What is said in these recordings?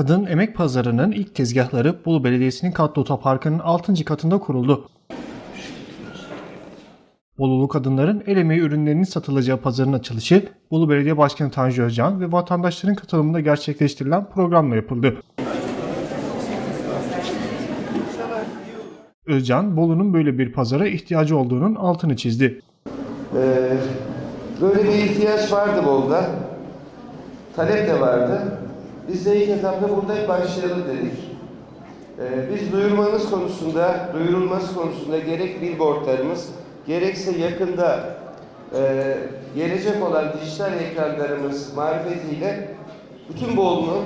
Kadın Emek Pazarı'nın ilk tezgahları Bolu Belediyesi'nin katlı otoparkının 6. katında kuruldu. Bolulu kadınların el emeği ürünlerinin satılacağı pazarın açılışı Bolu Belediye Başkanı Tanju Özcan ve vatandaşların katılımında gerçekleştirilen programla yapıldı. Özcan, Bolu'nun böyle bir pazara ihtiyacı olduğunun altını çizdi. Ee, böyle bir ihtiyaç vardı Bolu'da. Talep de vardı. Biz de ilk etapta burada başlayalım dedik. Ee, biz duyurmanız konusunda, duyurulması konusunda gerek billboardlarımız, gerekse yakında e, gelecek olan dijital ekranlarımız marifetiyle bütün Bolu'nun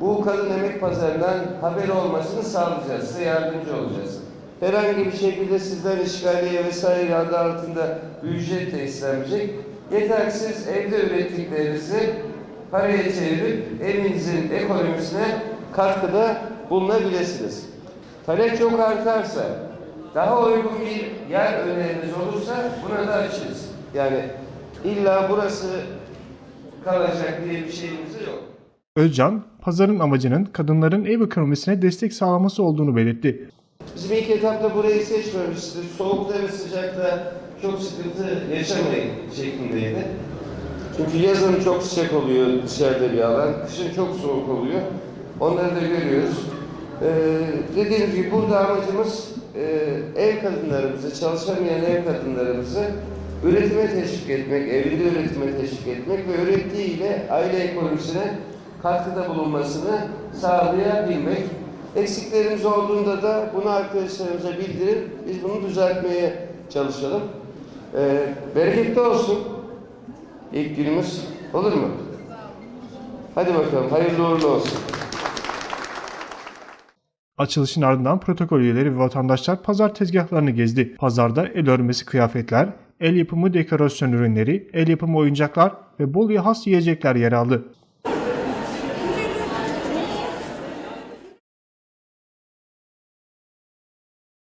bu kadın emek pazarından haberi olmasını sağlayacağız. Size yardımcı olacağız. Herhangi bir şekilde sizden işgaliye vesaire adı altında bir ücret de istenmeyecek. Yeter siz evde ürettiklerinizi paraya çevirip evinizin ekonomisine katkıda bulunabilirsiniz. Talep çok artarsa, daha uygun bir yer öneriniz olursa buna da açığız. Yani illa burası kalacak diye bir şeyimiz yok. Özcan, pazarın amacının kadınların ev ekonomisine destek sağlaması olduğunu belirtti. Bizim ilk etapta burayı seçmemiştik. Soğukta ve sıcakta çok sıkıntı yaşamayın şeklindeydi. Çünkü yazın çok sıcak oluyor dışarıda bir alan, kışın çok soğuk oluyor. Onları da görüyoruz. Ee, dediğim gibi burada amacımız e, ev kadınlarımızı, çalışamayan ev kadınlarımızı üretime teşvik etmek, evinde üretime teşvik etmek ve ürettiğiyle aile ekonomisine katkıda bulunmasını sağlayabilmek. Eksiklerimiz olduğunda da bunu arkadaşlarımıza bildirip biz bunu düzeltmeye çalışalım. Ee, bereketli olsun ilk günümüz. Olur mu? Hadi bakalım. Hayırlı uğurlu olsun. Açılışın ardından protokol üyeleri ve vatandaşlar pazar tezgahlarını gezdi. Pazarda el örmesi kıyafetler, el yapımı dekorasyon ürünleri, el yapımı oyuncaklar ve Bolu'ya has yiyecekler yer aldı.